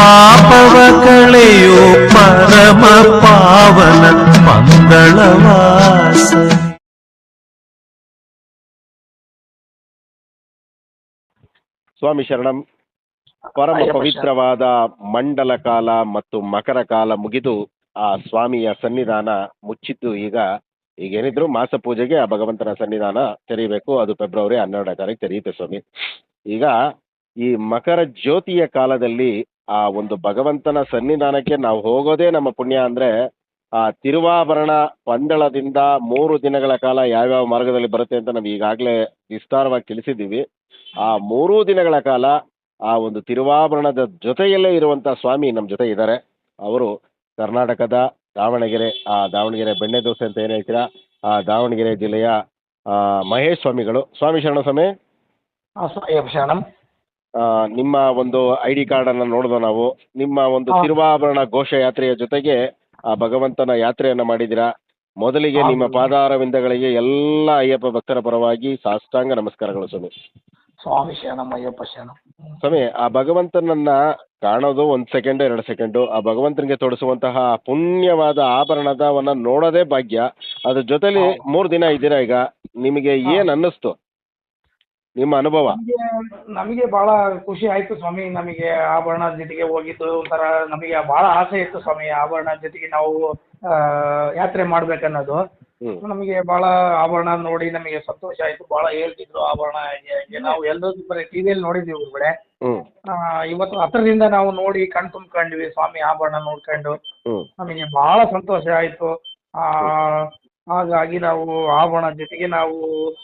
ಪಾಪವ ಕಳೆಯೋ ಪರಮ ಪಾವನ ಮಂಗಳವಾಸ. ಸ್ವಾಮಿ ಶರಣಂ ಪರಮ ಪವಿತ್ರವಾದ ಮಂಡಲ ಕಾಲ ಮತ್ತು ಮಕರ ಕಾಲ ಮುಗಿದು ಆ ಸ್ವಾಮಿಯ ಸನ್ನಿಧಾನ ಮುಚ್ಚಿದ್ದು ಈಗ. ಈಗ ಏನಿದ್ರು ಮಾಸ ಪೂಜೆಗೆ ಆ ಭಗವಂತನ ಸನ್ನಿಧಾನ ತೆರೀಬೇಕು. ಅದು ಫೆಬ್ರವರಿ ಹನ್ನೆರಡನೇ ತಾರೀಕು ತೆರೆಯುತ್ತೆ ಸ್ವಾಮಿ. ಈಗ ಈ ಮಕರ ಜ್ಯೋತಿಯ ಕಾಲದಲ್ಲಿ ಆ ಒಂದು ಭಗವಂತನ ಸನ್ನಿಧಾನಕ್ಕೆ ನಾವು ಹೋಗೋದೇ ನಮ್ಮ ಪುಣ್ಯ ಅಂದ್ರೆ, ಆ ತಿರುವಾಭರಣ ಪಂದಳದಿಂದ ಮೂರು ದಿನಗಳ ಕಾಲ ಯಾವ್ಯಾವ ಮಾರ್ಗದಲ್ಲಿ ಬರುತ್ತೆ ಅಂತ ನಾವು ಈಗಾಗಲೇ ವಿಸ್ತಾರವಾಗಿ ತಿಳಿಸಿದ್ದೀವಿ. ಆ ಮೂರೂ ದಿನಗಳ ಕಾಲ ಆ ಒಂದು ತಿರುವಾಭರಣದ ಜೊತೆಯಲ್ಲೇ ಇರುವಂಥ ಸ್ವಾಮಿ ನಮ್ಮ ಜೊತೆ ಇದ್ದಾರೆ. ಅವರು ಕರ್ನಾಟಕದ ದಾವಣಗೆರೆ, ಆ ದಾವಣಗೆರೆ ಬೆಣ್ಣೆ ದೋಸೆ ಅಂತ ಏನು ಹೇಳ್ತೀರಾ? ಆ ದಾವಣಗೆರೆ ಜಿಲ್ಲೆಯ ಮಹೇಶ್ ಸ್ವಾಮಿಗಳು. ಸ್ವಾಮಿ ಶರಣ ಸ್ವಾಮಿ ಶರಣಂ. ನಿಮ್ಮ ಒಂದು ಐ ಡಿ ಅನ್ನ ನೋಡಿದ್ವು ನಾವು. ನಿಮ್ಮ ಒಂದು ತಿರುವಾಭರಣ ಘೋಷ ಯಾತ್ರೆಯ ಜೊತೆಗೆ ಆ ಭಗವಂತನ ಯಾತ್ರೆಯನ್ನು ಮಾಡಿದಿರಾ? ಮೊದಲಿಗೆ ನಿಮ್ಮ. ಪಾದಾರವಿಂದಗಳಿಗೆ ಎಲ್ಲ ಅಯ್ಯಪ್ಪ ಭಕ್ತರ ಪರವಾಗಿ ಸಾಷ್ಟಾಂಗ ನಮಸ್ಕಾರಗಳು ಸ್ವಾಮಿ. ಸ್ವಾಮಿ ಶರಣಮ್ಮ ಅಯ್ಯಪ್ಪ ಶರಣಂ ಸ್ವಾಮಿ ಆ ಭಗವಂತನನ್ನ ಕಾಣೋದು ಒಂದ್ ಸೆಕೆಂಡ್ ಎರಡು ಸೆಕೆಂಡು. ಆ ಭಗವಂತನಿಗೆ ತೊಡಿಸುವಂತಹ ಪುಣ್ಯವಾದ ಆಭರಣದವನ್ನ ನೋಡೋದೇ ಭಾಗ್ಯ. ಅದ್ರ ಜೊತೆಲಿ ಮೂರ್ ದಿನ ಇದ್ದೀರಾ ಈಗ? ನಿಮಗೆ. ಏನ್ ಅನ್ನಿಸ್ತು? ನಿಮ್ಮ ಅನುಭವ? ನಮಗೆ ಬಹಳ ಭಾಳ ಖುಷಿ ಆಯಿತು ಸ್ವಾಮಿ. ನಮಗೆ ಆಭರಣ ಜೊತೆಗೆ ಹೋಗಿದ್ದು ಒಂಥರ ನಮಗೆ ಬಹಳ ಆಸೆ ಇತ್ತು ಸ್ವಾಮಿ. ಆಭರಣ ಜೊತೆಗೆ ನಾವು ಆ, ಯಾತ್ರೆ ಮಾಡ್ಬೇಕನ್ನೋದು. ನಮಗೆ ಬಹಳ ಆಭರಣ ನೋಡಿ ನಮಗೆ ಸಂತೋಷ ಆಯಿತು. ಬಹಳ ಹೇಳ್ತಿದ್ರು ಆಭರಣ ಹೀಗೆ ಹೀಗೆ. ನಾವು ಎಲ್ಲರೂ ಬರೀ ಟಿ ವಿಯಲ್ಲಿ ನೋಡಿದ್ದೀವಿ ಹ್ಮ್. ಇವತ್ತು ಹತ್ರದಿಂದ ನಾವು ನೋಡಿ ಕಣ್ ತುಂಬ್ಕೊಂಡ್ವಿ ಸ್ವಾಮಿ ಆಭರಣ ನೋಡ್ಕೊಂಡು. ನಮಗೆ ಬಹಳ ಸಂತೋಷ ಆಯಿತು. ಹಾಗಾಗಿ ನಾವು ಆಭರಣ ಜೊತೆಗೆ ನಾವು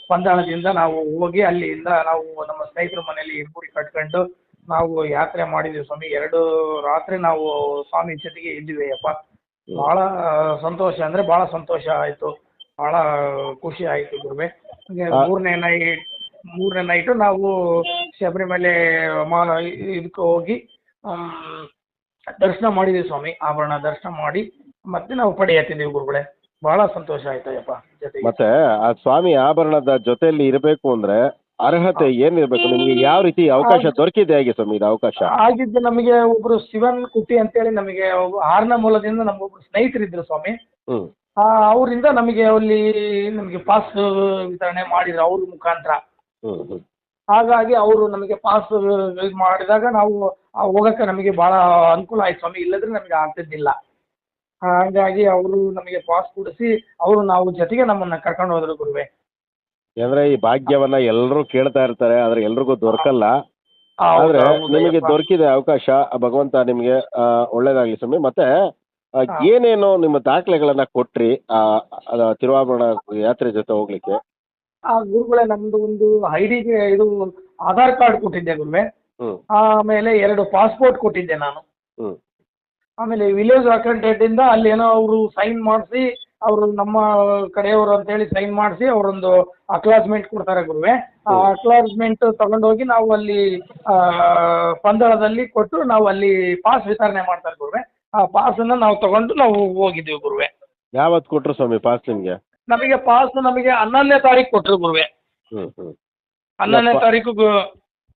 ಪಂದಾಣದಿಂದ ನಾವು ಹೋಗಿ ಅಲ್ಲಿಂದ ನಾವು ನಮ್ಮ ಸ್ನೇಹಿತರ ಮನೆಯಲ್ಲಿ ಗುಡಿ ಕಟ್ಕೊಂಡು ನಾವು ಯಾತ್ರೆ ಮಾಡಿದ್ವಿ ಸ್ವಾಮಿ. ಎರಡು ರಾತ್ರಿ ನಾವು ಸ್ವಾಮಿ ಜೊತೆಗೆ ಇದ್ವಿ ಅಪ್ಪ ಬಹಳ ಸಂತೋಷ ಅಂದ್ರೆ ಬಹಳ ಸಂತೋಷ ಆಯಿತು. ಬಹಳ ಖುಷಿ ಆಯಿತು ಗುರುವೆ. ಮೂರನೇ ನೈಟ್ ಮೂರನೇ ನೈಟು ನಾವು ಶಬರಿಮಲೆ ಮಾ ಇದಕ್ಕೆ ಹೋಗಿ ದರ್ಶನ ಮಾಡಿದ್ವಿ ಸ್ವಾಮಿ. ಆಭರಣ ದರ್ಶನ ಮಾಡಿ ಮತ್ತೆ ನಾವು ಪಡೆಯತ್ತಿದ್ದೀವಿ ಗುರುಗಳೇ. ಭಾಳ ಸಂತೋಷ ಆಯ್ತಯ್ಯಪ್ಪ ಜೊತೆಗೆ. ಮತ್ತೆ ಆ ಸ್ವಾಮಿ ಆಭರಣದ ಜೊತೆಯಲ್ಲಿ ಇರಬೇಕು ಅಂದ್ರೆ ಅರ್ಹತೆ ಏನಿರ್ಬೇಕು? ನಿಮ್ಗೆ ಯಾವ ರೀತಿ ಅವಕಾಶ ದೊರಕಿದೆ ಹೇಗೆ ಸ್ವಾಮಿ ಇದು ಅವಕಾಶ? ಆಗಿದ್ದು ನಮಗೆ ಒಬ್ರು ಶಿವನ್ ಕುಟ್ಟಿ ಅಂತೇಳಿ ನಮಗೆ ಒಬ್ಬ ಆರನ ಮೂಲದಿಂದ ನಮಗೊಬ್ರು ಸ್ನೇಹಿತರಿದ್ರು ಸ್ವಾಮಿ. ಹ್ಮ್. ಆ, ಅವರಿಂದ ನಮಗೆ ಅಲ್ಲಿ ನಮಗೆ ಪಾಸ್ ವಿತರಣೆ ಮಾಡಿದ್ರು ಅವ್ರ ಮುಖಾಂತರ. ಹ್ಮ್ ಹ್ಮ್. ಹಾಗಾಗಿ ಅವರು ನಮಗೆ ಪಾಸ್ ಇದು ಮಾಡಿದಾಗ ನಾವು ಆ ಹೋಗಕ್ಕೆ ನಮಗೆ ಬಹಳ ಅನುಕೂಲ ಆಯ್ತು ಸ್ವಾಮಿ. ಇಲ್ಲದ್ರೆ ನಮಗೆ ಆಗ್ತಿದ್ದಿಲ್ಲ. ಹಾಗಾಗಿ ಅವರು ನಮಗೆ ಪಾಸ್ ಕೊಡಿಸಿ ಅವರು ನಾವು ಜೊತೆಗೆ ನಮ್ಮನ್ನ ಕರ್ಕೊಂಡು ಹೋದ್ರು ಗುರುವೆ. ಅಂದ್ರೆ ಈ ಭಾಗ್ಯವನ್ನ ಎಲ್ಲರೂ ಕೇಳ್ತಾ ಇರ್ತಾರೆ ಆದ್ರೆ ಎಲ್ರಿಗೂ ದೊರಕಲ್ಲ. ಹೌದು, ಆದ್ರೆ ಹೌದು ನಿಮಗೆ. ದೊರಕಿದೆ ಅವಕಾಶ ಭಗವಂತ ನಿಮಗೆ ಆ, ಒಳ್ಳೇದಾಗ್ಲಿ ಸ್ವಾಮಿ. ಮತ್ತೆ ಆ, ಹಾ. ಏನೇನು ನಿಮ್ಮ ದಾಖಲೆಗಳನ್ನ ಕೊಟ್ರಿ ಆ ಅದ ತಿರುವಾಭರಣ ಯಾತ್ರೆ ಜೊತೆ ಹೋಗ್ಲಿಕ್ಕೆ? ಆ ಗುರುಗಳೇ ನಮ್ದು ಒಂದು ಐಡಿಗೆ ಇದು ಆಧಾರ್ ಕಾರ್ಡ್ ಕೊಟ್ಟಿದ್ದೆ ಗುರುವೆ. ಹ್ಮ್. ಆಮೇಲೆ ಎರಡು ಪಾಸ್ಪೋರ್ಟ್ ಕೊಟ್ಟಿದ್ದೆ ನಾನು. ಹ್ಮ್. ಆಮೇಲೆ ವಿಲೇಜ್ ಅಕೌಂಟೆಂಟಿಂದ ಅಲ್ಲಿ ಏನೋ ಅವರು ಸೈನ್ ಮಾಡಿಸಿ ಅವರು ನಮ್ಮ ಕಡೆಯವರು ಅಂತೇಳಿ ಸೈನ್ ಮಾಡಿಸಿ ಅವರೊಂದು ಅಕ್ಲಾಸ್ಮೆಂಟ್ ಕೊಡ್ತಾರೆ ಗುರುವೆ. ಆ. ಅಕ್ಲಾಸ್ಮೆಂಟ್ ತಗೊಂಡೋಗಿ ನಾವು ಅಲ್ಲಿ ಪಂದಳದಲ್ಲಿ ಕೊಟ್ಟು ನಾವು ಅಲ್ಲಿ ಪಾಸ್ ವಿತರಣೆ ಮಾಡ್ತಾರೆ ಗುರುವೆ. ಆ ಪಾಸ್ ಪಾಸನ್ನು ನಾವು ತಗೊಂಡು ನಾವು ಹೋಗಿದ್ದೀವಿ ಗುರುವೆ. ಯಾವತ್ತು ಕೊಟ್ರು ಸ್ವಾಮಿ ಪಾಸ್ ನಿಮ್ಗೆ? ನಮಗೆ ಪಾಸ್ ನಮಗೆ ಹನ್ನೊಂದನೇ ತಾರೀಕು ಕೊಟ್ಟರು ಗುರುವೆ. ಹ್ಮ್ ಹ್ಮ್. ಹನ್ನೊಂದನೇ. ತಾರೀಕು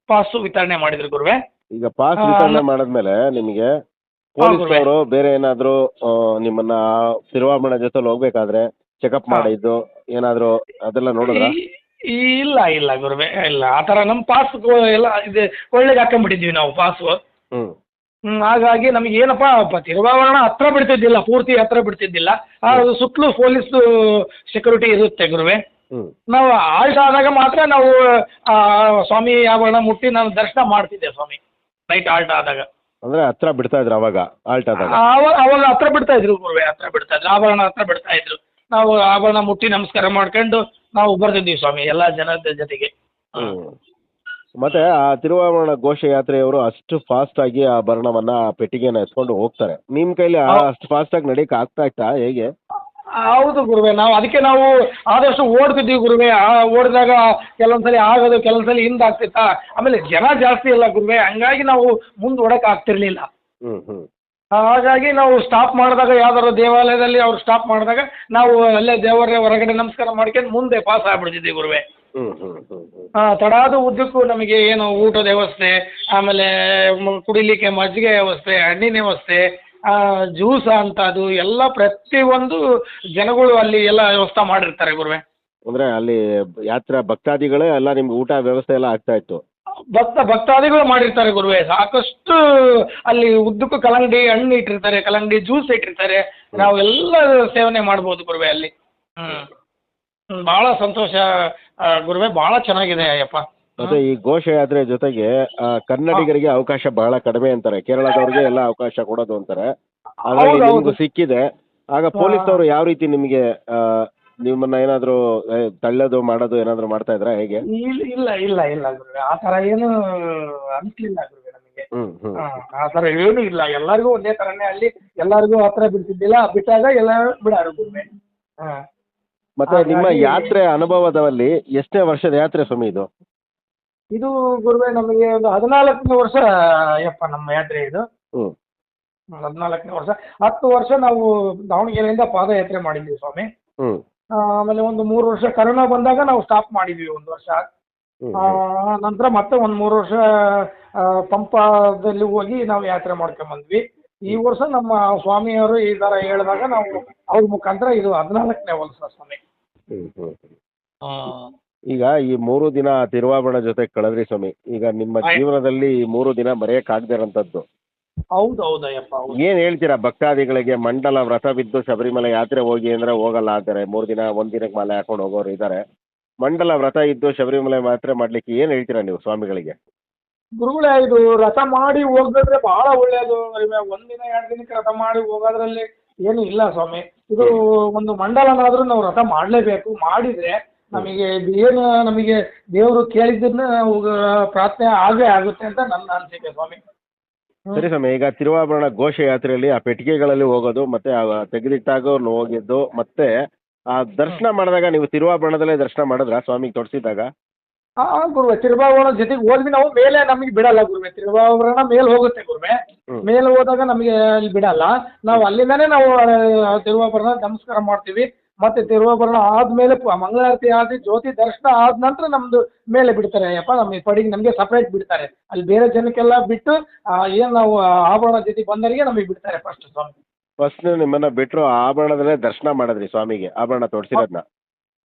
ಪಾಸು ವಿತರಣೆ ಮಾಡಿದ್ರು ಗುರುವೆ. ಈಗ ಪಾಸ್ ವಿತರಣೆ ಮಾಡಿದ್ಮೇಲೆ ನಿಮಗೆ ಗುರುವೆ. ಪೊಲೀಸ್ ಅವರು ಬೇರೆ ಏನಾದ್ರು ನಿಮ್ಮನ್ನ ತಿರುವಾಭರಣ ಜೊತೆ ಹೋಗ್ಬೇಕಾದ್ರೆ ಚೆಕಪ್. ಮಾಡಿದ್ದು ಏನಾದ್ರು ಅದೆಲ್ಲ ನೋಡಿದ್ರ? ಇಲ್ಲ ಇಲ್ಲ ಗುರುವೆ ಇಲ್ಲ. ಆತರ ನಮ್ ನಮ್ಮ ಪಾಸ್ ಎಲ್ಲ ಇದು ಕೊಳ್ಳೆಗೆ ಹಾಕೊಂಡ್ಬಿಟ್ಟಿದ್ವಿ ನಾವು ಪಾಸು ಹ್ಮ್. ಹಾಗಾಗಿ ನಮಗೆ ಏನಪ್ಪ ಪ- ತಿರುವಾಭರಣ ಹತ್ರ ಬಿಡ್ತಿದ್ದಿಲ್ಲ ಪೂರ್ತಿ ಹತ್ರ ಬಿಡ್ತಿದ್ದಿಲ್ಲ. ಅದು ಸುತ್ತಲೂ ಪೊಲೀಸ್ ಸೆಕ್ಯೂರಿಟಿ ಇರುತ್ತೆ ಗುರುವೆ. ಹ್ಮ್. ನಾವು ಆಲ್ಟ್ ಆದಾಗ ಮಾತ್ರ ನಾವು ಆ, ಸ್ವಾಮಿ ಆಭರಣ ಮುಟ್ಟಿ ನಾನು ದರ್ಶನ ಮಾಡ್ತಿದ್ದೆ ಸ್ವಾಮಿ. ನೈಟ್ ಆಲ್ಟ್ ಆದಾಗ. ಅಂದ್ರೆ ಹತ್ರ ಬಿಡ್ತಾ ಇದ್ರು ಅವಾಗ ಆಲ್ಟ್ ಆದಾಗ. ಅವಾಗ ಅವಾಗ ಹತ್ರ ಬಿಡ್ತಾ ಇದ್ರು ಗುರುವೆ ಹತ್ರ ಬಿಡ್ತಾ ಇದ್ರು. ಆಭರಣ ಹತ್ರ ಬಿಡ್ತಾ ಇದ್ರು. ನಾವು ಆಭರಣ ಮುಟ್ಟಿ ನಮಸ್ಕಾರ ಮಾಡ್ಕೊಂಡು ನಾವು ಬರ್ತಿದ್ವಿ ಸ್ವಾಮಿ ಎಲ್ಲ ಜನದ ಜೊತೆಗೆ. ಮತ್ತೆ ಆ ತಿರುವಾಭರಣ ಘೋಷಯಾತ್ರೆಯವರು ಅಷ್ಟು ಫಾಸ್ಟ್ ಆಗಿ ಆ ಭರಣವನ್ನ ಆ ಪೆಟ್ಟಿಗೆನ ಎತ್ಕೊಂಡು ಹೋಗ್ತಾರೆ. ನಿಮ್ ಕೈಲಿ ಆ ಅಷ್ಟು ಫಾಸ್ಟ್ ಆಗಿ ನಡೀಕ್ ಆಗ್ತಾ ಇತ್ತಾ ಹೇಗೆ? ಹೌದು ಗುರುವೆ ನಾವು ಅದಕ್ಕೆ ನಾವು ಆದಷ್ಟು ಓಡ್ತಿದ್ದೀವಿ ಗುರುವೆ. ಆ ಓಡಿದಾಗ ಕೆಲವೊಂದ್ಸಲಿ ಆಗೋದು ಕೆಲವೊಂದ್ಸಲಿ ಹಿಂದಾಗ್ತಿತ್ತಾ ಆಮೇಲೆ ಜನ ಜಾಸ್ತಿ ಇಲ್ಲ ಗುರುವೆ ಹಂಗಾಗಿ ನಾವು ಮುಂದೆ ಓಡಕ್ಕೆ ಆಗ್ತಿರ್ಲಿಲ್ಲ. ಹಾಗಾಗಿ ನಾವು ಸ್ಟಾಪ್ ಮಾಡಿದಾಗ ಯಾವ್ದಾದ್ರು ದೇವಾಲಯದಲ್ಲಿ ಅವ್ರು ಸ್ಟಾಪ್ ಮಾಡಿದಾಗ ನಾವು ಅಲ್ಲೇ ದೇವರೇ ಹೊರಗಡೆ ನಮಸ್ಕಾರ ಮಾಡ್ಕೊಂಡು ಮುಂದೆ ಪಾಸ್ ಆಗ್ಬಿಡ್ತಿದ್ವಿ ಗುರುವೆ. ಆ, ತಡಾದ ಉದ್ದಕ್ಕೂ ನಮಗೆ ಏನು ಊಟದ ವ್ಯವಸ್ಥೆ ಆಮೇಲೆ ಕುಡಿಲಿಕ್ಕೆ ಮಜ್ಜಿಗೆ ವ್ಯವಸ್ಥೆ ಹಣ್ಣಿನ ವ್ಯವಸ್ಥೆ ಜ್ಯೂಸ್ ಅಂತ ಅದು ಎಲ್ಲ ಪ್ರತಿಯೊಂದು ಜನಗಳು ಅಲ್ಲಿ ಎಲ್ಲ ವ್ಯವಸ್ಥೆ ಮಾಡಿರ್ತಾರೆ ಗುರುವೆ. ಅಂದರೆ ಅಲ್ಲಿ ಯಾತ್ರಾ ಭಕ್ತಾದಿಗಳೇ ಎಲ್ಲ ನಿಮ್ಗೆ ಊಟ ವ್ಯವಸ್ಥೆ ಎಲ್ಲ ಆಗ್ತಾ ಇತ್ತು. ಭಕ್ತ ಭಕ್ತಾದಿಗಳು ಮಾಡಿರ್ತಾರೆ ಗುರುವೆ. ಸಾಕಷ್ಟು ಅಲ್ಲಿ ಉದ್ದಕ್ಕೂ ಕಲ್ಲಂಗಡಿ ಹಣ್ಣು ಇಟ್ಟಿರ್ತಾರೆ ಕಲ್ಲಂಗಡಿ ಜ್ಯೂಸ್ ಇಟ್ಟಿರ್ತಾರೆ. ನಾವೆಲ್ಲ ಸೇವನೆ ಮಾಡ್ಬೋದು ಗುರುವೆ ಅಲ್ಲಿ. ಹ್ಞೂ ಭಾಳ ಸಂತೋಷ ಆ, ಗುರುವೆ. ಭಾಳ ಚೆನ್ನಾಗಿದೆ ಅಯ್ಯಪ್ಪ. ಮತ್ತೆ ಈ ಘೋಷಯಾತ್ರೆ ಜೊತೆಗೆ ಆ, ಕನ್ನಡಿಗರಿಗೆ ಅವಕಾಶ ಬಹಳ ಕಡಿಮೆ ಅಂತಾರೆ. ಕೇರಳದವ್ರಿಗೆ ಎಲ್ಲ ಅವಕಾಶ ಕೊಡೋದು ಅಂತಾರೆ. ಹಾಗಾಗಿ ಹೌದು, ನಿಮ್ಗೂ ಹೌದು. ಸಿಕ್ಕಿದೆ. ಆಗ ಪೊಲೀಸ್ ಅವರು ಯಾವ ರೀತಿ ನಿಮಗೆ ಆ, ನಿಮ್ಮನ್ನ ಏನಾದ್ರು ತಳ್ಳೋದು ಮಾಡೋದು ಏನಾದ್ರು ಮಾಡ್ತಾ ಇದ್ರಾ ಹೇಗೆ? ಇಲ್ಲ ಇಲ್ಲ ಇಲ್ಲ ಇಲ್ಲ ಗುರುವೆ. ಆ ತರ ಏನು ಅನಿಸ್ಲಿಲ್ಲ ಗುರುವೆ ನಮಗೆ. ಹ್ಞೂ ಹ್ಞೂ ಹಾ, ಆ ತರ ಏನು ಇಲ್ಲ. ಎಲ್ಲರಿಗೂ ಒಂದೇ ತರನೇ ಅಲ್ಲಿ ಎಲ್ಲರಿಗೂ ಹತ್ರ ಬಿಡ್ತಿದ್ದಿಲ್ಲ. ಬಿಟ್ಟಾಗ ಎಲ್ಲ ಬಿಡಾರು ಗುರುವೆ. ಹಾಂ. ಮತ್ತೆ ನಿಮ್ಮ ಹಾಗಾಗಿ- ಯಾತ್ರೆ ಅನುಭವದಲ್ಲಿ ಎಷ್ಟೇ ವರ್ಷದ ಯಾತ್ರೆ ಸ್ವಾಮಿ ಇದು? ಇದು ಗುರುವೆ ನಮಗೆ ಒಂದು ಹದಿನಾಲ್ಕನೇ ವರ್ಷ ಯಪ್ಪ ನಮ್ಮ ಯಾತ್ರೆ ಇದು. ಹ್ಞೂ ಹದಿನಾಲ್ಕನೇ ವರ್ಷ. ಹತ್ತು ವರ್ಷ ನಾವು ದಾವಣಗೆರೆಯಿಂದ ಪಾದಯಾತ್ರೆ ಮಾಡಿದ್ವಿ ಸ್ವಾಮಿ. ಹ್ಞೂ ಆಮೇಲೆ ಒಂದು ಮೂರು ವರ್ಷ ಕರೋನಾ ಬಂದಾಗ ನಾವು ಸ್ಟಾಪ್ ಮಾಡಿದ್ವಿ ಒಂದು ವರ್ಷ. ಆ, ನಂತರ ಮತ್ತೆ ಒಂದು ಮೂರು ವರ್ಷ ಪಂಪದಲ್ಲಿ ಹೋಗಿ ನಾವು ಯಾತ್ರೆ ಮಾಡ್ಕೊಂಬಂದ್ವಿ ಈ ವರ್ಷ ನಮ್ಮ ಸ್ವಾಮಿಯವರು ಈ ತರ ಹೇಳಿದಾಗ ನಾವು ಅವ್ರ ಮುಖಾಂತರ ಇದು ಹದಿನಾಲ್ಕನೇ ವರ್ಷ ಸ್ವಾಮಿ. ಈಗ ಈ ಮೂರು ದಿನ ತಿರುವಾಭರಣ ಜೊತೆ ಕಳೆದ್ರಿ ಸ್ವಾಮಿ. ಈಗ ನಿಮ್ಮ ಆಯ್ತು. ಜೀವನದಲ್ಲಿ ಈ ಮೂರು ದಿನ ಮರೆಯಕ್ಕಾಗದೇ ಇರೋಂಥದ್ದು. ಹೌದು ಹೌದಯ್ಯಪ್ಪ ಹೌದು. ಏನ್ ಹೇಳ್ತೀರಾ ಭಕ್ತಾದಿಗಳಿಗೆ ಮಂಡಲ ವ್ರತ ಬಿದ್ದು ಶಬರಿಮಲೆ ಯಾತ್ರೆ ಹೋಗಿ ಅಂದ್ರೆ ಹೋಗಲ್ಲ ಅಂತಾರೆ. ಮೂರು ದಿನ ಒಂದ್ ದಿನಕ್ಕೆ ಮಾಲೆ ಹಾಕೊಂಡು ಹೋಗೋರು ಇದ್ದಾರೆ. ಮಂಡಲ ವ್ರತ ಇದ್ದು ಶಬರಿಮಲೆ ಯಾತ್ರೆ ಮಾಡ್ಲಿಕ್ಕೆ ಏನ್ ಹೇಳ್ತೀರಾ ನೀವು ಸ್ವಾಮಿಗಳಿಗೆ? ಗುರುಗಳೇ ಇದು ರಥ ಮಾಡಿ ಹೋಗ್ಬೇಕ್ರೆ ಬಹಳ ಒಳ್ಳೆಯದು ಒಂದಿನ ಎರಡು ದಿನಕ್ಕೆ ರಥ ಮಾಡಿ ಹೋಗೋದ್ರಲ್ಲಿ ಏನು ಇಲ್ಲ ಸ್ವಾಮಿ. ಇದು ಒಂದು ಮಂಡಲನಾದ್ರೂ ನಾವು ರಥ ಮಾಡ್ಲೇಬೇಕು. ಮಾಡಿದ್ರೆ ನಮಗೆ ಏನು ನಮಗೆ ದೇವರು ಕೇಳಿದ್ದನ್ನ ನಾವು ಪ್ರಾರ್ಥನೆ ಆಗೇ ಆಗುತ್ತೆ ಅಂತ ನನ್ನ ಅನಿಸಿಕೆ ಸ್ವಾಮಿ. ಸರಿ ಸ್ವಾಮಿ ಈಗ ತಿರುವಾಭರಣ ಘೋಷ ಯಾತ್ರೆಯಲ್ಲಿ ಆ ಪೆಟ್ಟಿಗೆಗಳಲ್ಲಿ ಹೋಗೋದು ಮತ್ತೆ ಆ ತೆಗೆದಿಟ್ಟಾಗ ಹೋಗಿದ್ದು ಮತ್ತೆ ಆ ದರ್ಶನ ಮಾಡಿದಾಗ ನೀವು ತಿರುವಾಭರಣದಲ್ಲೇ ದರ್ಶನ ಮಾಡಿದ್ರ ಸ್ವಾಮಿಗೆ ತೊಡಸಿದಾಗ ಆ ಆ, ಗುರುವೆ ತಿರುವಾಭರಣ ಜೊತೆಗೆ ಹೋದ್ವಿ ನಾವು ಮೇಲೆ ನಮಗೆ ಬಿಡಲ್ಲ ಗುರುವೆ. ತಿರುವಾಭರಣ ಮೇಲೆ ಹೋಗುತ್ತೆ ಗುರುವೆ. ಮೇಲೆ ಹೋದಾಗ ನಮಗೆ ಅಲ್ಲಿ ಬಿಡಲ್ಲ. ನಾವು ಅಲ್ಲಿಂದಾನೇ ನಾವು ತಿರುವಾಭರಣ ನಮಸ್ಕಾರ ಮಾಡ್ತೀವಿ. ಮತ್ತೆ ತಿರುವಾಭರಣ ಆದ್ಮೇಲೆ ಮಂಗಳಾರತಿ ಆದಿ ಜ್ಯೋತಿ ದರ್ಶನ ಆದ ನಂತರ ನಮ್ದು ಮೇಲೆ ಬಿಡ್ತಾರೆ. ಅಯ್ಯಪ್ಪ ನಮಗೆ ಪಡಿಗೆ ನಮಗೆ ಸಪ್ರೇಟ್ ಬಿಡ್ತಾರೆ. ಅಲ್ಲಿ ಬೇರೆ ಜನಕ್ಕೆಲ್ಲ ಬಿಟ್ಟು ಏನ್ ನಾವು ಆಭರಣ ಜೊತೆ ಬಂದವರಿಗೆ ನಮಗೆ ಬಿಡ್ತಾರೆ ಫಸ್ಟ್ ಸ್ವಾಮಿ. ಫಸ್ಟ್ ನಿಮ್ಮನ್ನ ಬಿಟ್ರು ಆ ಆಭರಣದಲ್ಲೇ ದರ್ಶನ ಮಾಡಿದ್ರಿ ಸ್ವಾಮಿಗೆ ಆಭರಣ ತೋರಿಸಿರೋದ್ನ.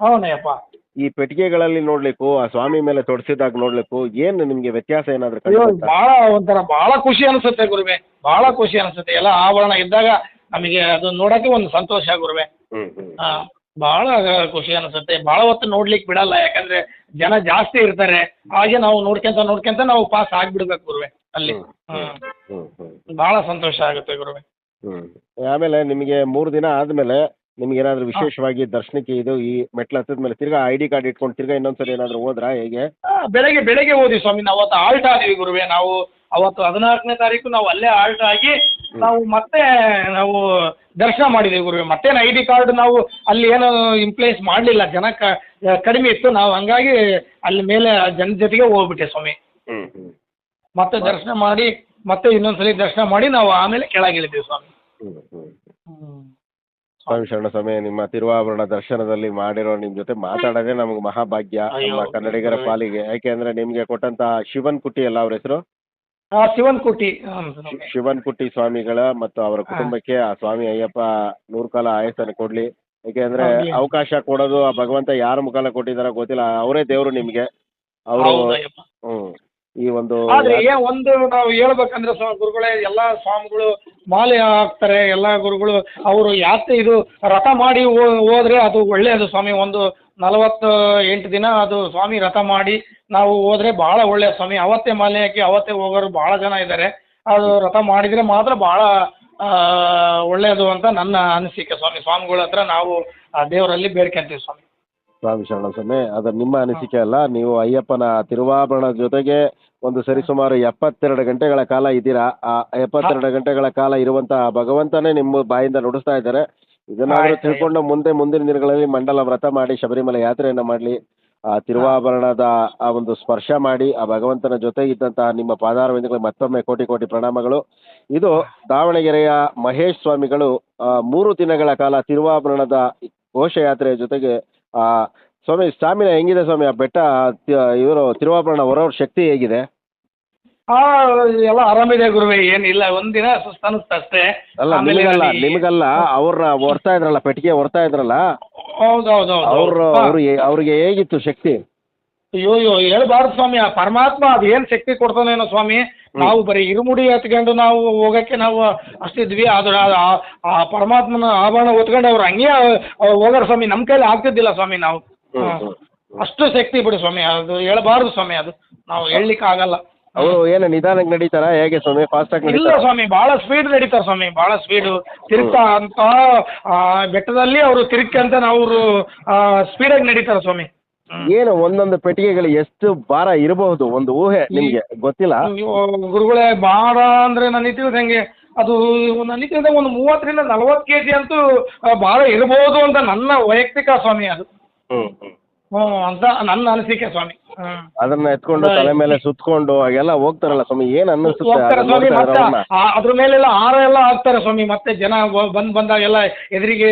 ಹೌನಯ್ಯಪ್ಪ. ಈ ಪೆಟ್ಟಿಗೆಗಳಲ್ಲಿ ನೋಡ್ಲಿಕ್ಕೂ ಆ ಸ್ವಾಮಿ ಮೇಲೆ ತೊಡಸಿದಾಗ ನೋಡ್ಲಿಕ್ಕೂ ಏನ್ ನಿಮ್ಗೆ ವ್ಯತ್ಯಾಸ ಏನಾದ್ರು ಬಹಳ ಒಂಥರ ಬಹಳ ಖುಷಿ ಅನಿಸುತ್ತೆ ಗುರುವೆ. ಬಹಳ ಖುಷಿ ಅನಿಸುತ್ತೆ. ಎಲ್ಲ ಆಭರಣ ಇದ್ದಾಗ ನಮಗೆ ಅದು ನೋಡಕ್ಕೆ ಒಂದು ಸಂತೋಷ ಗುರುವೆ. ಹ್ಮ್ ಹ್ಮ್. ಹಾ ಬಹಳ ಖುಷಿ ಅನಿಸುತ್ತೆ. ಬಹಳ ಹೊತ್ತು ನೋಡ್ಲಿಕ್ಕೆ ಬಿಡಲ್ಲ ಯಾಕಂದ್ರೆ ಜನ ಜಾಸ್ತಿ ಇರ್ತಾರೆ. ಹಾಗೆ ನಾವು ನೋಡ್ಕೊಂತ ನೋಡ್ಕೊಂತ ನಾವು ಪಾಸ್ ಆಗ್ಬಿಡ್ಬೇಕು ಗುರುವೆ ಅಲ್ಲಿ. ಬಹಳ ಸಂತೋಷ ಆಗುತ್ತೆ ಗುರುವೆ. ಹ್ಮ್. ಆಮೇಲೆ ನಿಮಗೆ ಮೂರು ದಿನ ಆದ್ಮೇಲೆ ನಿಮ್ಗೆ ಏನಾದ್ರು ವಿಶೇಷವಾಗಿ ದರ್ಶನಕ್ಕೆ ಇದು ಈ ಮೆಟ್ಲ ಹತ್ತದ ಮೇಲೆ ತಿರ್ಗಾ ಐಡಿ ಡಿ ಕಾರ್ಡ್ ಇಟ್ಕೊಂಡು ತಿರ್ಗಾ ಇನ್ನೊಂದ್ಸರಿ ಏನಾದ್ರು ಹೋದ್ರಾ ಹೇಗೆ? ಬೆಳಗ್ಗೆ ಬೆಳಗ್ಗೆ ಹೋದ್ವಿ ಸ್ವಾಮಿ. ನಾವು ಅವತ್ತು ಆಲ್ಟ್ ಆದ್ವಿ ಗುರುವೆ. ನಾವು ಅವತ್ತು ಹದಿನಾಲ್ಕನೇ ತಾರೀಕು ನಾವು ಅಲ್ಲೇ ಆಲ್ಟ್ ಆಗಿ ನಾವು ಮತ್ತೆ ನಾವು ದರ್ಶನ ಮಾಡಿದೆ ಗುರು ಮತ್ತೇನು ಐ ಡಿ ಕಾರ್ಡ್ ನಾವು ಅಲ್ಲಿ ಏನು ಇಂಪ್ಲೇಸ್ ಮಾಡಲಿಲ್ಲ. ಜನ ಕಡಿಮೆ ಇತ್ತು. ನಾವು ಹಂಗಾಗಿ ಅಲ್ಲಿ ಮೇಲೆ ಜನ ಜೊತೆಗೆ ಹೋಗ್ಬಿಟ್ಟೆ ಸ್ವಾಮಿ. ಹ್ಮ್ ಹ್ಮ್. ಮತ್ತೆ ದರ್ಶನ ಮಾಡಿ ಮತ್ತೆ ಇನ್ನೊಂದ್ಸಲಿ ದರ್ಶನ ಮಾಡಿ ನಾವು ಆಮೇಲೆ ಕೆಳಗಿಳಿದ್ವಿ ಸ್ವಾಮಿ. ಸ್ವಾಮಿ ಶರಣ ಸ್ವಾಮಿ ನಿಮ್ಮ ತಿರುವಾಭರಣ ದರ್ಶನದಲ್ಲಿ ಮಾಡಿರೋ ನಿಮ್ ಜೊತೆ ಮಾತಾಡೋದೇ ನಮ್ಗೆ ಮಹಾಭಾಗ್ಯ. ನಮ್ಮ ಕನ್ನಡಿಗರ ಪಾಲಿಗೆ. ಯಾಕೆ ಅಂದ್ರೆ ನಿಮ್ಗೆ ಕೊಟ್ಟಂತ ಶಿವನ್ ಕುಟ್ಟಿ ಅಲ್ಲ ಅವ್ರ ಹೆಸರು? ಆ, ಶಿವನ್ ಕುಟಿ ಹ್ಮ್, ಶಿವನ್ ಕುಟ್ಟಿ ಸ್ವಾಮಿಗಳ ಮತ್ತು ಅವರ ಕುಟುಂಬಕ್ಕೆ ಆ ಸ್ವಾಮಿ ಅಯ್ಯಪ್ಪ ನೂರ್ಕಾಲ ಆಯಸ್ಸನ್ನು ಕೊಡ್ಲಿ. ಯಾಕೆಂದ್ರೆ ಆಗ್ಲಿ. ಅವಕಾಶ ಕೊಡೋದು ಆ ಭಗವಂತ ಯಾರ ಮುಖಾಲ ಕೊಟ್ಟಿದಾರ ಗೊತ್ತಿಲ್ಲ. ಅವರೇ ದೇವರು ನಿಮ್ಗೆ. ಅವರು ಹೌದಯ್ಯಪ್ಪ ಹ್ಮ್ ಈ ಒಂದು ಆದ್ರೆ ಏನ್ ಒಂದು ನಾವು ಹೇಳ್ಬೇಕಂದ್ರೆ ಸ್ವ- ಗುರುಗಳೇ ಎಲ್ಲಾ ಸ್ವಾಮಿಗಳು ಮಾಲೆ ಹಾಕ್ತಾರೆ ಎಲ್ಲಾ ಗುರುಗಳು ಅವರು ಯಾತ್ರೆ ಇದು ರಥ ಮಾಡಿ ಹೋ- ಹೋದ್ರೆ ಅದು ಒಳ್ಳೆಯದು ಸ್ವಾಮಿ ಒಂದು ನಲವತ್ತು ಎಂಟು ದಿನ ಅದು ಸ್ವಾಮಿ ರಥ ಮಾಡಿ ನಾವು ಹೋದ್ರೆ ಬಹಳ ಒಳ್ಳೆಯ ಸ್ವಾಮಿ. ಅವತ್ತೇ ಮಾಲೆ ಹಾಕಿ ಅವತ್ತೇ ಹೋಗೋರು ಬಹಳ ಜನ ಇದ್ದಾರೆ ಅದು ರಥ ಮಾಡಿದ್ರೆ ಮಾತ್ರ ಬಹಳ ಒಳ್ಳೆಯದು ಅಂತ ನನ್ನ ಅನಿಸಿಕೆ ಸ್ವಾಮಿ. ಸ್ವಾಮಿಗಳ ಹತ್ರ ನಾವು, ಆ, ದೇವರಲ್ಲಿ ಬೇಡ್ಕೊಂತೀವಿ ಸ್ವಾಮಿ. ಸ್ವಾಮಿ ಶರಣ ಸ್ವಾಮಿ, ಅದು ನಿಮ್ಮ ಅನಿಸಿಕೆ ಅಲ್ಲ. ನೀವು ಅಯ್ಯಪ್ಪನ ತಿರುವಾಭರಣ ಜೊತೆಗೆ ಒಂದು ಸರಿಸುಮಾರು ಎಪ್ಪತ್ತೆರಡು ಗಂಟೆಗಳ ಕಾಲ ಇದ್ದೀರಾ. ಆ, ಎಪ್ಪತ್ತೆರಡು ಗಂಟೆಗಳ ಕಾಲ ಇರುವಂತಹ ಭಗವಂತನೇ ನಿಮ್ಮ ಬಾಯಿಂದ ನುಡಿಸ್ತಾ ಇದ್ದಾರೆ. ಇದನ್ನಾದ್ರೂ ತಿಳ್ಕೊಂಡು ಮುಂದೆ ಮುಂದಿನ ದಿನಗಳಲ್ಲಿ ಮಂಡಲ ವ್ರತ ಮಾಡಿ ಶಬರಿಮಲೆ ಯಾತ್ರೆಯನ್ನ ಮಾಡಲಿ ಆ ತಿರುವಾಭರಣದ ಆ ಒಂದು ಸ್ಪರ್ಶ ಮಾಡಿ ಆ ಭಗವಂತನ ಜೊತೆ ಇದ್ದಂತಹ ನಿಮ್ಮ ಪಾದಾರವಿಂದಗಳಿಗೆ ಮತ್ತೊಮ್ಮೆ ಕೋಟಿ ಕೋಟಿ ಪ್ರಣಾಮಗಳು. ಇದು ದಾವಣಗೆರೆಯ ಮಹೇಶ್ ಸ್ವಾಮಿಗಳು ಮೂರು ದಿನಗಳ ಕಾಲ ತಿರುವಾಭರಣದ ಘೋಷಯಾತ್ರೆಯ ಜೊತೆಗೆ ಆ ಸ್ವಾಮಿ ಸ್ಟಾಮಿನಾ ಹೆಂಗಿದೆ ಸ್ವಾಮಿ? ಆ ಬೆಟ್ಟ ಇವರು ತಿರುವಾಭರಣ ಹೊರವ್ರ ಶಕ್ತಿ ಹೇಗಿದೆ? ಆ ಎಲ್ಲ ಆರಾಮಿದೆ ಗುರುವೆ ಏನಿಲ್ಲ ಒಂದಿನ ಸುಸ್ತು ಅನಿಸ್ತು ಅಷ್ಟೇ. ಅಲ್ಲ ನಿಮಗಲ್ಲ ನಿಮಗಲ್ಲ ಅವ್ರನ್ನ ಹೊರ್ತಾ ಇದ್ರಲ್ಲ ಪೆಟ್ಟಿಗೆ ಹೊರ್ತಾ ಇದ್ರಲ್ಲ? ಹೌದು ಹೌದು ಹೌದು ಅವ್ರು ಹಾ. ಅವ್ರಿಗೆ ಅವ್ರಿಗೆ ಹೇಗಿತ್ತು ಶಕ್ತಿ? ಅಯ್ಯೋ ಅಯ್ಯೋ ಹೇಳ್ಬಾರ್ದು ಸ್ವಾಮಿ ಆ ಪರಮಾತ್ಮ ಅದು ಏನು ಶಕ್ತಿ ಕೊಡ್ತಾನೇನೋ ಸ್ವಾಮಿ ನಾವು ಬರೀ ಇರುಮುಡಿ ಎತ್ಕೊಂಡು ನಾವು ಹೋಗಕ್ಕೆ ನಾವು ಅಷ್ಟಿದ್ವಿ ಆದ್ರೆ ಆ- ಪರಮಾತ್ಮನ ಆಭರಣ ಹೊತ್ಕೊಂಡು ಅವ್ರು ಹಂಗೆ ಹೋಗಾರ ಸ್ವಾಮಿ ನಮ್ಮ ಕೈಲಿ ಆಗ್ತಿದ್ದಿಲ್ಲ ಸ್ವಾಮಿ ನಾವು. ಹಾ. ಅಷ್ಟು ಶಕ್ತಿ ಬಿಡಿ ಸ್ವಾಮಿ ಅದು ಹೇಳ್ಬಾರ್ದು ಸ್ವಾಮಿ ಅದು ನಾವು ಹೇಳಲಿಕ್ಕೆ ಆಗಲ್ಲ ಅವರು ಏನು ನಿಧಾನಕ್ಕೆ ನಡೀತಾರ? ಹೇಗೆ ಸ್ವಾಮಿ? ಫಾಸ್ಟ್ ಆಗಿ ಇಲ್ಲ ನಡೀತಾರ? ಸ್ವಾಮಿ ಬಹಳ ಸ್ಪೀಡ್ ನಡೀತಾರೆ ಸ್ವಾಮಿ ಬಹಳ ಸ್ಪೀಡು ತಿರುಗ್ತಾ ಅಂತ ಆ, ಬೆಟ್ಟದಲ್ಲಿ ಅವರು ತಿರುಗ್ಕಂತ ಅವರು ಆಗಿ ನಡೀತಾರೆ ಸ್ವಾಮಿ. ಹ್ಮ್. ಏನು ಒಂದೊಂದು ಪೆಟ್ಟಿಗೆಗಳು ಎಷ್ಟು ಭಾರ ಇರಬಹುದು? ಒಂದು ಊಹೆ ನಿಮ್ಗೆ ಗೊತ್ತಿಲ್ಲ? ನೀವು ಗುರುಗಳೇ ಭಾರ ಅಂದ್ರೆ ನನಗೆ ತಿಳಿದಂಗೆ ಅದು ನನಗೆ ತಿಳಿದಂಗೆ ಒಂದು ಮೂವತ್ತರಿಂದ ನಲವತ್ತು ಕೆ ಜಿ ಅಂತೂ ಭಾರ ಇರಬಹುದು ಇರ್ಬೋದು ಅಂತ ನನ್ನ ವೈಯಕ್ತಿಕ ಸ್ವಾಮಿ ಅದು. ಹ್ಮ್ ಹ್ಮ್. ಹ್ಞೂ ಅಂತ ನನ್ನ ಅನಿಸಿಕೆ ಸ್ವಾಮಿ. ಹ್ಞೂ. ಅದನ್ನ ಎತ್ಕೊಂಡು ತಲೆ ಮೇಲೆ ಸುತ್ಕೊಂಡು ಹಾಗೆಲ್ಲ ಹೋಗ್ತಾರಲ್ಲ ಸ್ವಾಮಿ ಏನ್ ಅನ್ನಿಸುತ್ತೆ? ಹೋಗ್ತಾರೆ ಅದನ್ನ ಸ್ವಾಮಿ ನೋಡ್ತಾ ಮತ್ತೆ? ಆ- ಅದ್ರ ಮೇಲೆಲ್ಲ ಹಾರ ಎಲ್ಲ ಹಾಕ್ತಾರೆ ಸ್ವಾಮಿ ಮತ್ತೆ ಜನ ಬ- ಬಂದ್ ಬಂದಾಗೆಲ್ಲ ಎದುರಿಗೆ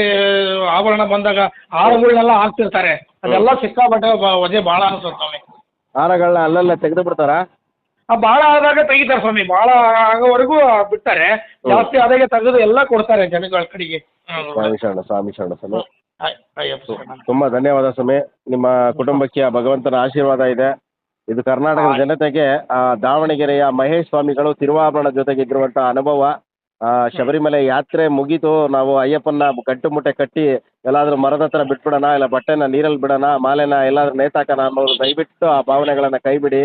ಆಭರಣ ಬಂದಾಗ ಹಾರಗಳನ್ನೆಲ್ಲ ಹಾಕ್ತಿರ್ತಾರೆ. ಅದೆಲ್ಲ ಸಿಕ್ಕಾಪಟ್ಟೆ ಬ- ವಜೆ ಭಾಳ ಅನಿಸುತ್ತೆ ಸ್ವಾಮಿ. ಹಾರಗಳನ್ನ ಅಲ್ಲಲ್ಲೇ ತೆಗೆದು ಬಿಡ್ತಾರಾ ಆ ಭಾಳ ಆದಾಗ ತೆಗಿತಾರೆ ಸ್ವಾಮಿ ಬಾಳ ಆಗೋವರೆಗೂ ಬಿಡ್ತಾರೆ. ಜಾಸ್ತಿ ಆದಾಗೆ ತೆಗೆದು ಎಲ್ಲ ಕೊಡ್ತಾರೆ ಜನಗಳ ಕಡೆಗೆ. ಹ್ಮ್. ಸ್ವಾಮಿ ಶರಣ ಸ್ವಾಮಿ ಶರಣ ಸ್ವಾಮಿ ಆಯ್- ಅಯ್ಯಪ್ಪ. ತುಂಬಾ ಧನ್ಯವಾದ ಸ್ವಾಮಿ. ನಿಮ್ಮ ಕುಟುಂಬಕ್ಕೆ ಆ ಭಗವಂತನ ಆಶೀರ್ವಾದ ಇದೆ. ಇದು ಕರ್ನಾಟಕದ ಜನತೆಗೆ ಆ, ದಾವಣಗೆರೆಯ ಮಹೇಶ್ ಸ್ವಾಮಿಗಳು ತಿರುವಾಭರಣ ಜೊತೆಗೆ ಇದ್ದಿರುವಂತಹ ಅನುಭವ. ಆ, ಶಬರಿಮಲೆ ಯಾತ್ರೆ ಮುಗಿತು. ನಾವು ಅಯ್ಯಪ್ಪನ ಗಂಟು ಮುಟ್ಟೆ ಕಟ್ಟಿ ಎಲ್ಲಾದ್ರೂ ಮರದ ಹತ್ರ ಬಿಟ್ಬಿಡೋಣ ಇಲ್ಲ ಬಟ್ಟೆನ ನೀರಲ್ಲಿ ಬಿಡೋಣ ಮಾಲೆನ ಎಲ್ಲಾದ್ರೂ ನೇತಾಕೋಣ ಅನ್ನೋದು ದಯವಿಟ್ಟು ಆ ಭಾವನೆಗಳನ್ನ ಕೈಬಿಡಿ.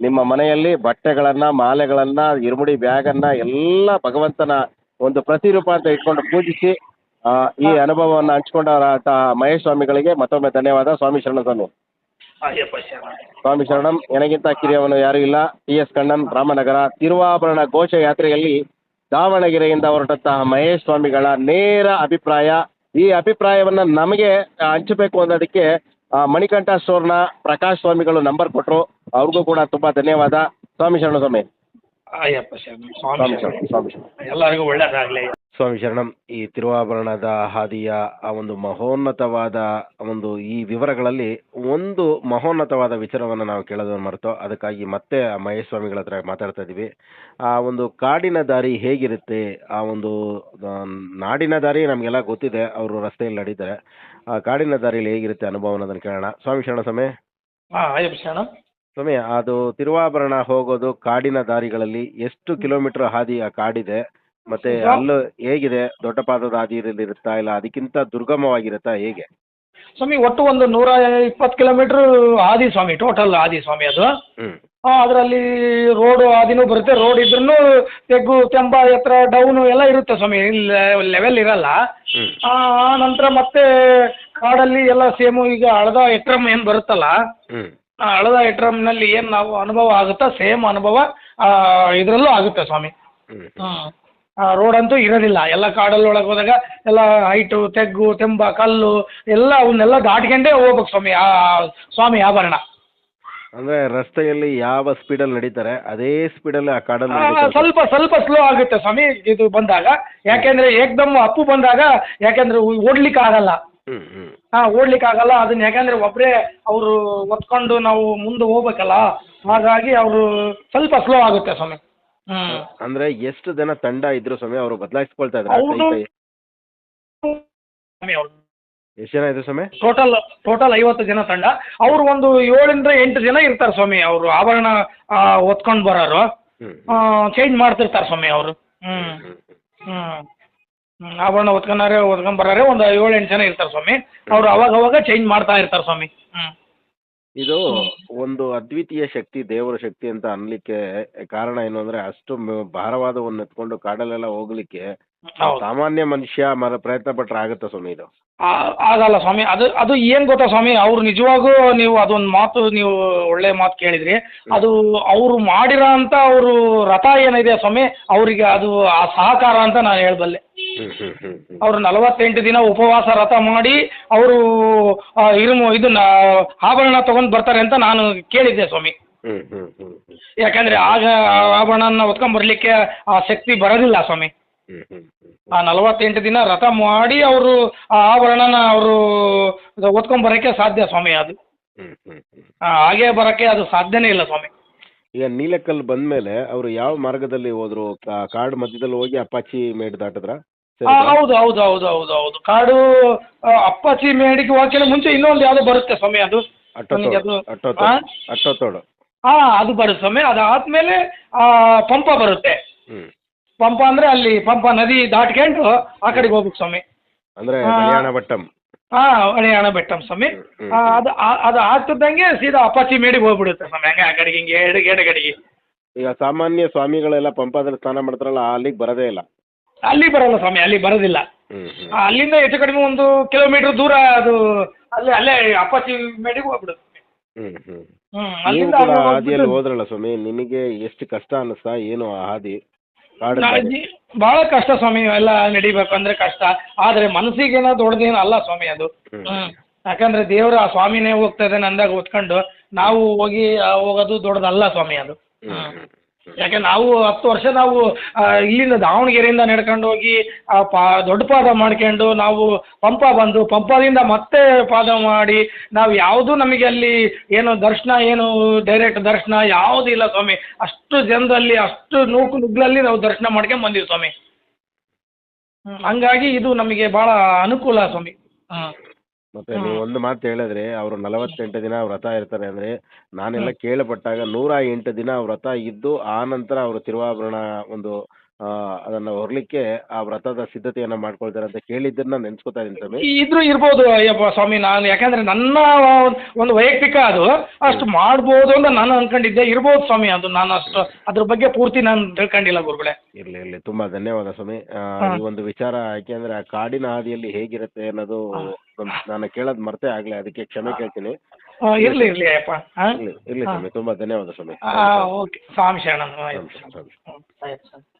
ನಿಮ್ಮ ಮನೆಯಲ್ಲಿ ಬಟ್ಟೆಗಳನ್ನ ಮಾಲೆಗಳನ್ನ ಇರುಮುಡಿ ಬ್ಯಾಗನ್ನ ಎಲ್ಲ ಭಗವಂತನ ಒಂದು ಪ್ರತಿರೂಪ ಅಂತ ಇಟ್ಕೊಂಡು ಪೂಜಿಸಿ ಈ ಅನುಭವವನ್ನು ಹಂಚ್ಕೊಂಡವರ ಮಹೇಶ್ ಸ್ವಾಮಿಗಳಿಗೆ ಮತ್ತೊಮ್ಮೆ ಧನ್ಯವಾದ. ಸ್ವಾಮಿ ಶರಣ ಸ್ವಾಮಿ ಅಯ್ಯಪ್ಪ ಶರಣ. ಸ್ವಾಮಿ ಶರಣಂ ನನಗಿಂತ ಕಿರಿಯವನು ಯಾರೂ ಇಲ್ಲ. ಟಿ ಎಸ್ ಕಣ್ಣನ್ ರಾಮನಗರ ತಿರುವಾಭರಣ ಘೋಷಯಾತ್ರೆಯಲ್ಲಿ ದಾವಣಗೆರೆಯಿಂದ ಹೊರಟಂತಹ ಮಹೇಶ್ ಸ್ವಾಮಿಗಳ ನೇರ ಅಭಿಪ್ರಾಯ. ಈ ಅಭಿಪ್ರಾಯವನ್ನ ನಮಗೆ ಹಂಚಬೇಕು ಅನ್ನೋದಕ್ಕೆ ಮಣಿಕಂಠ ಸ್ಟೋರ್ನ ಪ್ರಕಾಶ್ ಸ್ವಾಮಿಗಳು ನಂಬರ್ ಕೊಟ್ಟರು ಅವ್ರಿಗೂ ಕೂಡ ತುಂಬಾ ಧನ್ಯವಾದ. ಸ್ವಾಮಿ ಶರಣ ಸ್ವಾಮಿ. ಅಯ್ಯಪ್ಪ ಶರಣ. ಸ್ವಾಮಿ ಸ್ವಾಮಿ ಶರಣ. ಶರಣ ಸ್ವಾಮಿ ಶರಣ. ಎಲ್ಲರಿಗೂ ಒಳ್ಳೇದಾಗಲಿ. ಸ್ವಾಮಿ ಶರಣಂ ಈ ತಿರುವಾಭರಣದ ಹಾದಿಯ ಆ ಒಂದು ಮಹೋನ್ನತವಾದ ಒಂದು ಈ ವಿವರಗಳಲ್ಲಿ ಒಂದು ಮಹೋನ್ನತವಾದ ವಿಚಾರವನ್ನು ನಾವು ಕೇಳೋದನ್ನು ಮರೆತೋ ಅದಕ್ಕಾಗಿ ಮತ್ತೆ ಆ ಮಹೇಶ್ ಸ್ವಾಮಿಗಳ ಹತ್ರ ಮಾತಾಡ್ತಾ ಇದ್ದೀವಿ. ಆ ಒಂದು ಕಾಡಿನ ದಾರಿ ಹೇಗಿರುತ್ತೆ ಆ ಒಂದು ನಾಡಿನ ದಾರಿ ನಮಗೆಲ್ಲ ಗೊತ್ತಿದೆ ಅವರು ರಸ್ತೆಯಲ್ಲಿ ನಡೀತಾರೆ. ಆ ಕಾಡಿನ ದಾರಿಯಲ್ಲಿ ಹೇಗಿರುತ್ತೆ ಅನುಭವ ಅನ್ನೋದನ್ನು ಕೇಳೋಣ. ಸ್ವಾಮಿ ಶರಣ ಸ್ವಾಮಿ. ಶರಣ. ಸ್ವಾಮಿ ಅದು ತಿರುವಾಭರಣ ಹೋಗೋದು ಕಾಡಿನ ದಾರಿಗಳಲ್ಲಿ ಎಷ್ಟು ಕಿಲೋಮೀಟರ್ ಹಾದಿ ಆ ಕಾಡಿದೆ ಮತ್ತೆ ಅಲ್ಲ ಹೇಗಿದೆ ದೊಡ್ಡ ಪಾದದ ಹಾದಿಯಲ್ಲಿ ಇರುತ್ತಾ ಇಲ್ಲ? ಅದಕ್ಕಿಂತ ದುರ್ಗಮವಾಗಿರುತ್ತಾ ಹೇಗೆ? ಸ್ವಾಮಿ ಒಟ್ಟು ಒಂದು ನೂರ ಇಪ್ಪತ್ತು ಕಿಲೋಮೀಟ್ರ್ ಆದಿ ಸ್ವಾಮಿ ಟೋಟಲ್ ಆದಿ ಸ್ವಾಮಿ ಅದು. ಅದರಲ್ಲಿ ರೋಡು ಆದಿನೂ ಬರುತ್ತೆ. ರೋಡ್ ಇದ್ರೂ ತೆಗ್ಗು ತೆಂಬ ಎತ್ತರ ಡೌನು ಎಲ್ಲ ಇರುತ್ತೆ ಸ್ವಾಮಿ. ಲೆವೆಲ್ ಇರಲ್ಲ. ಆ ನಂತರ ಮತ್ತೆ ಕಾಡಲ್ಲಿ ಎಲ್ಲ ಸೇಮು ಈಗ ಹಳದ ಎಟ್ರಮ್ ಏನು ಬರುತ್ತಲ್ಲ? ಆ ಹಳದ ಎಟ್ರಮ್ನಲ್ಲಿ ಏನು ನಾವು ಅನುಭವ ಆಗುತ್ತಾ ಸೇಮ್ ಅನುಭವ ಇದರಲ್ಲೂ ಆಗುತ್ತೆ ಸ್ವಾಮಿ. ಹ್ಮ್. ಹಾಂ ರೋಡ್ ಅಂತೂ ಇರೋದಿಲ್ಲ ಎಲ್ಲ ಕಾಡಲ್ಲಿ ಒಳಗೆ ಹೋದಾಗ ಎಲ್ಲ ಹೈಟು ತೆಗ್ಗು ತೆಂಬ ಕಲ್ಲು ಎಲ್ಲ ಅವನ್ನೆಲ್ಲ ದಾಟ್ಕೊಂಡೇ ಹೋಗ್ಬೇಕು ಸ್ವಾಮಿ ಆ ಸ್ವಾಮಿ ಆಭರಣ. ಅಂದ್ರೆ ರಸ್ತೆಯಲ್ಲಿ ಯಾವ ಸ್ಪೀಡಲ್ಲಿ ನಡೀತಾರೆ ಅದೇ ಸ್ಪೀಡಲ್ಲಿ ಆ ಕಾಡಲ್ಲಿ ಆ, ಸ್ವಲ್ಪ ಸ್ವಲ್ಪ ಸ್ಲೋ ಆಗುತ್ತೆ ಸ್ವಾಮಿ ಇದು ಬಂದಾಗ. ಯಾಕೆಂದ್ರೆ ಏಕ್ದಮ್ ಅಪ್ಪು ಬಂದಾಗ ಯಾಕೆಂದ್ರೆ ಓಡ್ಲಿಕ್ಕೆ ಆಗಲ್ಲ. ಹ್ಮ್ ಹ್ಮ್. ಹಾ ಓಡ್ಲಿಕ್ಕೆ ಆಗಲ್ಲ. ಅದನ್ನ ಯಾಕಂದ್ರೆ ಒಬ್ಬರೇ ಅವರು ಒತ್ಕೊಂಡು ನಾವು ಮುಂದೆ ಹೋಗ್ಬೇಕಲ್ಲ ಹಾಗಾಗಿ ಅವರು ಸ್ವಲ್ಪ ಸ್ಲೋ ಆಗುತ್ತೆ ಸ್ವಾಮಿ. ಅಂದ್ರೆ ಎಷ್ಟು ಜನ ತಂಡ ಇದ್ರು ಸ್ವಾಮಿ ಅವರು ಬದಲಾಯಿಸ್ಕೊಳ್ತಾ ಇದ್ದಾರೆ ಎಷ್ಟು ಜನ ಇದ್ರು ಸ್ವಾಮಿ? ಟೋಟಲ್ ಟೋಟಲ್ ಐವತ್ತು ಜನ ತಂಡ. ಅವ್ರು ಒಂದು ಏಳರಿಂದ ಎಂಟು ಜನ ಇರ್ತಾರೆ ಸ್ವಾಮಿ ಅವರು. ಆಭರಣ ಒತ್ಕೊಂಡು ಬರೋರು. ಹ್ಮ್. ಚೇಂಜ್ ಮಾಡ್ತಿರ್ತಾರೆ ಸ್ವಾಮಿ ಅವರು. ಹ್ಮ್. ಹ್ಮ್ ಆಭರಣ ಒತ್ಕೊಂಡಾರೆ ಒತ್ಕೊಂಡ್ ಬರೋರೆ ಒಂದು ಏಳು ಎಂಟು ಜನ ಇರ್ತಾರೆ ಸ್ವಾಮಿ. ಅವ್ರು ಅವಾಗ ಅವಾಗ ಚೇಂಜ್ ಮಾಡ್ತಾ ಇರ್ತಾರೆ ಸ್ವಾಮಿ. ಹ್ಞೂ ಇದು ಒಂದು ಅದ್ವಿತೀಯ ಶಕ್ತಿ ದೇವರ ಶಕ್ತಿ ಅಂತ ಅನ್ಲಿಕ್ಕೆ ಕಾರಣ ಏನು ಅಂದ್ರೆ ಅಷ್ಟು ಭಾರವಾದವನ್ನ ಎತ್ಕೊಂಡು ಕಾಡಲ್ಲೆಲ್ಲ ಹೋಗ್ಲಿಕ್ಕೆ ಹೌದು. ಸಾಮಾನ್ಯ ಮನುಷ್ಯ ಮರ ಪ್ರಯತ್ನ ಪಟ್ರೆ ಆಗುತ್ತಾ ಸ್ವಾಮಿ ಇದು? ಆ- ಆಗಲ್ಲ ಸ್ವಾಮಿ. ಅದು ಅದು ಏನ್ ಗೊತ್ತಾ ಸ್ವಾಮಿ? ಅವ್ರು ನಿಜವಾಗೂ ನೀವು ಅದೊಂದು ಮಾತು ನೀವು ಒಳ್ಳೆ ಮಾತು ಕೇಳಿದ್ರಿ. ಅದು ಅವರು ಮಾಡಿರೋ ಅಂತ ಅವರು ರಥ ಏನಿದೆ ಸ್ವಾಮಿ ಅವರಿಗೆ ಅದು ಆ ಸಹಕಾರ ಅಂತ ನಾನು ಹೇಳಬಲ್ಲೆ. ಹ್ಮ್ ಹ್ಮ್ ಹ್ಮ್ ಹ್ಮ್. ಅವರು ನಲವತ್ತೆಂಟು ದಿನ ಉಪವಾಸ ರಥ ಮಾಡಿ ಅವರು ಇರುಮು ಇದನ್ನ ಆಭರಣ ತಗೊಂಡ್ ಬರ್ತಾರೆ ಅಂತ ನಾನು ಕೇಳಿದ್ದೆ ಸ್ವಾಮಿ. ಹ್ಮ್ ಹ್ಮ್ ಹ್ಮ್ ಹ್ಮ್. ಯಾಕಂದ್ರೆ ಆಗ ಆಭರಣನ ಹೊತ್ಕೊಂಡ್ ಬರ್ಲಿಕ್ಕೆ ಆ ಶಕ್ತಿ ಬರೋದಿಲ್ಲ ಸ್ವಾಮಿ. ಹ್ಮ್ ಹ್ಮ್ ಹ್ಮ್. ಆ ನಲವತ್ತೆಂಟು ದಿನ ರಥ ಮಾಡಿ ಅವರು ಆ ಆಭರಣನ ಅವರು ಹೊತ್ಕೊಂಬರಕ್ಕೆ ಸಾಧ್ಯ ಸ್ವಾಮಿ ಅದು. ಹಾಗೆ ಬರಕ್ಕೆ ಅದು ಸಾಧ್ಯನೇ ಇಲ್ಲ ಸ್ವಾಮಿ. ಈಗ ನೀಲಕಲ್ ಬಂದ್ಮೇಲೆ ಅವರು ಯಾವ ಮಾರ್ಗದಲ್ಲಿ ಹೋದ್ರು? ಕಾರ್ಡ್ ಕಾಡು ಮಧ್ಯದಲ್ಲಿ ಹೋಗಿ ಅಪ್ಪಾಚಿ ಮೇಡ್ ದಾಟಿದ್ರ? ಹೌದು ಹೌದು ಹೌದು ಹೌದು ಹೌದು. ಕಾಡು ಅಪ್ಪಾಚಿ ಮೇಡಿಗೆ ಹೋಗಕ್ಕೆ ಮುಂಚೆ ಇನ್ನೊಂದು ಯಾವುದೋ ಬರುತ್ತೆ ಸ್ವಾಮಿ ಅದು. ಅಟ್ಟೋತೋಡು? ಹಾ ಅದು ಬರುತ್ತೆ ಸ್ವಾಮಿ. ಅದಾದ್ಮೇಲೆ ಆ, ಪಂಪ ಬರುತ್ತೆ. ಪಂಪ ಅಂದ್ರೆ ಅಲ್ಲಿ ಪಂಪ ನದಿ ದಾಟ್ಕೊಂಡು ಆ ಕಡೆಗೆ ಹೋಗ್ಬೇಕು ಸ್ವಾಮಿ. ಅಂದ್ರೆ ಹಾ. ಹಣ ಬೆಟ್ಟಂ ಸ್ವಾಮಿ. ಅದು ಅದು ಆಗ್ತಿದ್ದಂಗೆ ಸೀದಾ ಅಪಾಚಿ ಮೇಡಿಗೆ ಹೋಗ್ಬಿಡುತ್ತೆ ಸ್ವಾಮಿ. ಹಂಗೆ ಆ ಕಡೆಗೆ ಹಿಂಗೆ ಎಡ ಎಡಗಡೆಗೆ ಈಗ ಸಾಮಾನ್ಯ ಸ್ವಾಮಿಗಳೆಲ್ಲ ಪಂಪಾದಲ್ಲಿ ಸ್ನಾನ ಮಾಡ್ತಾರಲ್ಲ ಅಲ್ಲಿಗೆ ಬರೋದೇ ಇಲ್ಲ. ಅಲ್ಲಿ ಬರಲ್ಲ ಸ್ವಾಮಿ ಅಲ್ಲಿ ಬರೋದಿಲ್ಲ. ಅಲ್ಲಿಂದ ಹೆಚ್ಚು ಕಡಿಮೆ ಒಂದು ಕಿಲೋಮೀಟರ್ ದೂರ ಅದು ಅಲ್ಲೇ ಅಲ್ಲೇ ಅಪ್ಪಾಚಿ ಮೇಡಿಗೆ ಹೋಗ್ಬಿಡುತ್ತೆ ಹ್ಮ್ ಹ್ಮ್. ಹ್ಮ್ ಅಲ್ಲಿಂದ ಹಾದಿಯಲ್ಲಿ ಹೋದ್ರಲ್ಲ ಸ್ವಾಮಿ ನಿಮಗೆ ಎಷ್ಟು ಕಷ್ಟ ಅನ್ನಿಸ್ತಾ ಏನು ಆ ಹಾದಿ? ಬಹಳ ಕಷ್ಟ ಸ್ವಾಮಿ ಎಲ್ಲ ನಡಿಬೇಕು ಅಂದ್ರೆ ಕಷ್ಟ. ಆದ್ರೆ ಮನಸ್ಸಿಗೇನೋ ದೊಡ್ಡದೇನು ಅಲ್ಲ ಸ್ವಾಮಿ ಅದು. ಹ್ಮ್. ಯಾಕಂದ್ರೆ ದೇವ್ರ ಆ ಸ್ವಾಮಿನೇ ಹೋಗ್ತಾ ಇದ್ದಾನೆ ಅಂದಾಗ ಹೊತ್ಕೊಂಡು ನಾವು ಹೋಗಿ ಹೋಗೋದು ದೊಡ್ಡದಲ್ಲ ಸ್ವಾಮಿ ಅದು. ಹ್ಮ್. ಯಾಕೆ ನಾವು ಹತ್ತು ವರ್ಷ ನಾವು ಇಲ್ಲಿಂದ ದಾವಣಗೆರೆಯಿಂದ ನಡ್ಕೊಂಡು ಹೋಗಿ ಪಾ, ದೊಡ್ಡ ಪಾದ ಮಾಡ್ಕೊಂಡು ನಾವು ಪಂಪ ಬಂದು ಪಂಪದಿಂದ ಮತ್ತೆ ಪಾದ ಮಾಡಿ, ನಾವು ಯಾವುದು ನಮಗೆ ಅಲ್ಲಿ ಏನು ದರ್ಶನ, ಏನು ಡೈರೆಕ್ಟ್ ದರ್ಶನ ಯಾವುದೂ ಇಲ್ಲ ಸ್ವಾಮಿ. ಅಷ್ಟು ಜನದಲ್ಲಿ ಅಷ್ಟು ನೂಕು ನುಗ್ಗಲಲ್ಲಿ ನಾವು ದರ್ಶನ ಮಾಡ್ಕೊಂಡು ಬಂದೀವಿ ಸ್ವಾಮಿ. ಹಂಗಾಗಿ ಇದು ನಮಗೆ ಭಾಳ ಅನುಕೂಲ ಸ್ವಾಮಿ. ಹಾಂ. ಮತ್ತೆ ನೀವು ಒಂದು ಮಾತು ಹೇಳಿದ್ರೆ ಅವರು ನಲವತ್ತೆಂಟು ದಿನ ವ್ರತ ಇರ್ತಾರೆ ಅಂದ್ರೆ ನಾನೆಲ್ಲ ಕೇಳಪಟ್ಟಾಗ ನೂರ ಎಂಟು ದಿನ ವ್ರತ ಇದ್ದು ಆ ನಂತರ ಅವರು ತಿರುವಾಭರಣ ಒಂದು ಆ, ಅದನ್ನ ಹೊರಲಿಕ್ಕೆ ಆ ವ್ರತದ ಸಿದ್ಧತೆಯನ್ನ ಮಾಡ್ಕೊಳ್ತಾರೆ ಅಂತ ಕೇಳಿದ್ದನ್ನ ನೆನ್ಸ್ಕೊತಾ ಇದ್ದೀನಿ ಸ್ವಾಮಿ. ಇದ್ರೂ ಇರ್ಬೋದು ಅಯ್ಯಪ್ಪ ಸ್ವಾಮಿ ನಾನು ಯಾಕಂದ್ರೆ ನನ್ನ ಒಂದು ವೈಯಕ್ತಿಕ ಅದು ಅಷ್ಟು ಮಾಡ್ಬೋದು ಅಂತ ನಾನು ಅನ್ಕೊಂಡಿದ್ದೆ. ಇರ್ಬೋದು ಸ್ವಾಮಿ ಅದು ನಾನು ಅಷ್ಟು ಅದ್ರ ಬಗ್ಗೆ ಪೂರ್ತಿ ನಾನು ತಿಳ್ಕೊಂಡಿಲ್ಲ ಗುರುಗಳೇ. ಇರ್ಲಿ ಇರ್ಲಿ. ತುಂಬಾ ಧನ್ಯವಾದ ಸ್ವಾಮಿ. ಆ. ಈ ಒಂದು ವಿಚಾರ ಯಾಕೆಂದ್ರೆ ಆ ಕಾಡಿನ ಹಾದಿಯಲ್ಲಿ ಹೇಗಿರುತ್ತೆ ಅನ್ನೋದು ನಾನು ಕೇಳೋದ್ ಮರ್ತೆ ಆಗ್ಲಿ ಅದಕ್ಕೆ ಕ್ಷಮೆ ಕೇಳ್ತೀನಿ. ಆ, ಇರ್ಲಿ ಇರ್ಲಿ ಅಯ್ಯಪ್ಪ ಹಾಂ? ಇರ್ಲಿ ಇರ್ಲಿ ಸ್ವಾಮಿ ತುಂಬಾ ಧನ್ಯವಾದ ಸ್ವಾಮಿ. ಓಕೆ ಸ್ವಾಮಿ ಶರಣ ಸ್ವಾಮಿ, ಸ್ವಾಮಿ. ಆಯ್ತು ಸ್ವಾಮಿ.